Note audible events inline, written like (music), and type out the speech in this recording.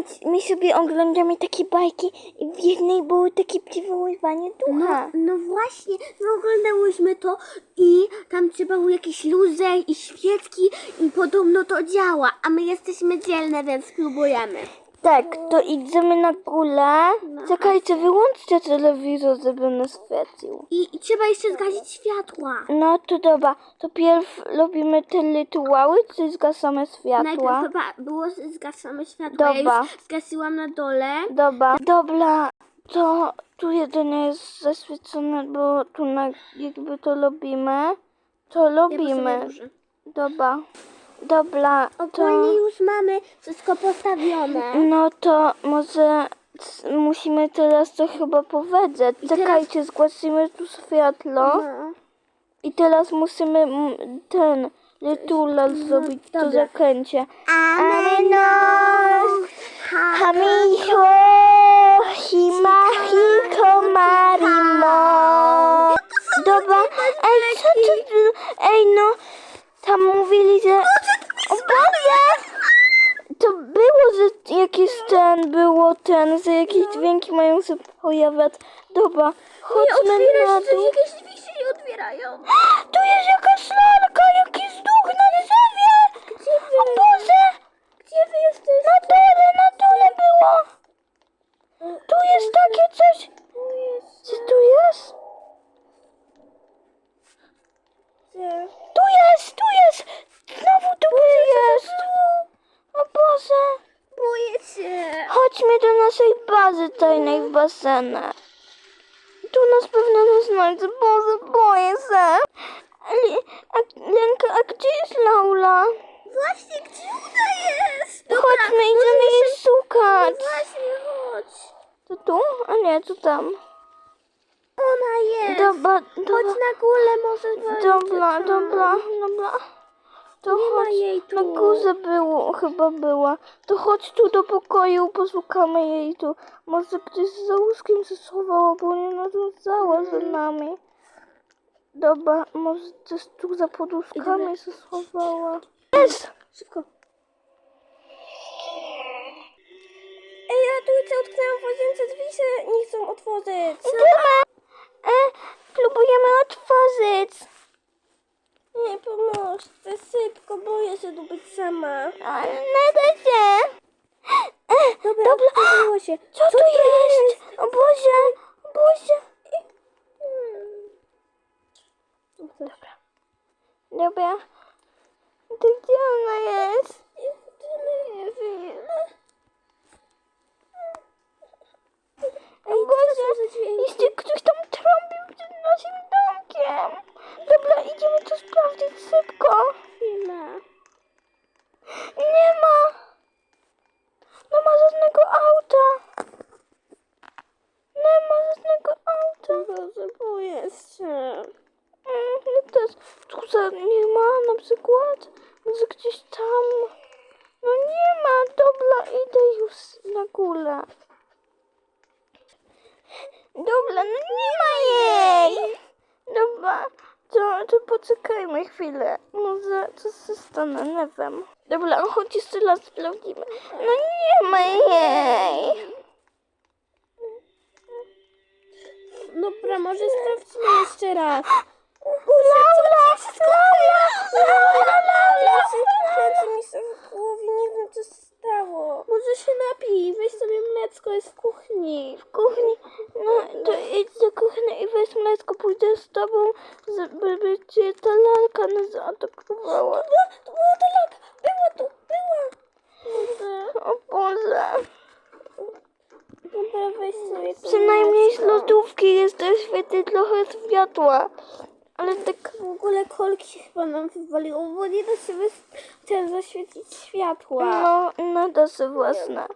Więc my sobie oglądamy takie bajki i w jednej było takie przywoływanie No, ducha. no właśnie, no oglądałyśmy to i tam trzeba był jakiś luzer i świecki i podobno to działa, a my jesteśmy dzielne, więc spróbujemy. Tak, to idziemy na górę. No. Czekajcie, wyłączcie telewizor, żeby nas świecił. I, I trzeba jeszcze zgasić światła. No to dobra, to pierw robimy te rytuały, czy zgasamy światła? Najpierw chyba było z- zgaszone światło, ja Dobra. już zgasiłam na dole. Dobra, dobra, to tu jedynie jest zaświecone, bo tu na, jakby to robimy, to Ja robimy. duży. Dobra, dobra, to... Ogólnie już mamy wszystko postawione. No to może musimy teraz to chyba powiedzieć. teraz- Czekajcie, zgłasimy tu światło No. i teraz musimy ten rytuał zrobić, to No, zakręcie. Amenos, Hamiho, himahiko marimo. Dobra, ej, co to? Ej, no, tam mówili, że... O Boże! To było, że jakiś ten, było ten, że jakieś dźwięki mają się pojawiać. Dobra, chodźmy na dół. jakieś drzwi się nie otwierają. (gasps) Tu jest jakaś lalka, jakiś duch na drzewie! O Boże! Gdzie wy jesteście? Na dole, na dole było! Tu jest takie coś. Co tu jest? Gdzie? Tu jest, tu jest! Znowu tu jest! O Boże! Boję się. Chodźmy do naszej bazy tajnej w basenę. Tu nas pewno nie znajdzie. Boże, boję się. A, Lenka, a gdzie jest Laura? Właśnie, gdzie ona jest? Chodźmy, idziemy jej szukać. Właśnie, chodź. To tu? A nie, to tam. Ona jest. Dobra, Chodź dobra, na górę, może dobra, tam. dobra, dobra. To Nie ma chodź, jej tu. na górze było, chyba była. To chodź tu do pokoju, poszukamy jej tu. Może gdzieś za łóżkiem się schowała, bo nie nadążała za Mhm. nami. Dobra, może gdzieś tu za poduszkami Idziemy. się schowała. Jest! Szybko. Ej, ratujcie, utknęłam w łazience, drzwi się nie chcą otworzyć. Idziemy! E, próbujemy otworzyć. Nie, pomóżcie, szybko, boję się tu być sama. Ale nie da się. Dobra, dobra. otworzyło się. Co, tu jest? O Boże, o Boże. Dobra. Dobra. To gdzie ona jest? Nie wiem. O Boże, jeszcze ktoś tam trąbił przed naszym domkiem. Dobra, idziemy to sprawdzić szybko. Chwila. Nie ma. Nie ma żadnego auta. Nie ma żadnego auta. Boże, boję się. Mm, Ja też. Nie ma na przykład. Może gdzieś tam. No nie ma. Dobra, idę już na górę. Dobra, no nie ma jej. Dobra, to, to poczekajmy chwilę. Może coś się stanie, nie wiem. Dobra, chodź jeszcze raz sprawdzimy. No nie ma jej. Dobra, może sprawdźmy jeszcze raz. Kręci mi się w głowie, nie wiem co się stało. Może się napij, weź sobie mleczko, jest w kuchni. w kuchni. No to idź do kuchni i weź mleczko, pójdę z tobą, żeby cię ta lalka nie zaatakowała. To była ta lalka, była tu, była. Dobra, O Boże. dobra, weź sobie to Przynajmniej z lodówki jest też świetnie trochę światła. Ale tak... W ogóle kolki chyba nam wywaliło, bo nie da się ten zaświecić światła. No, nada się własne.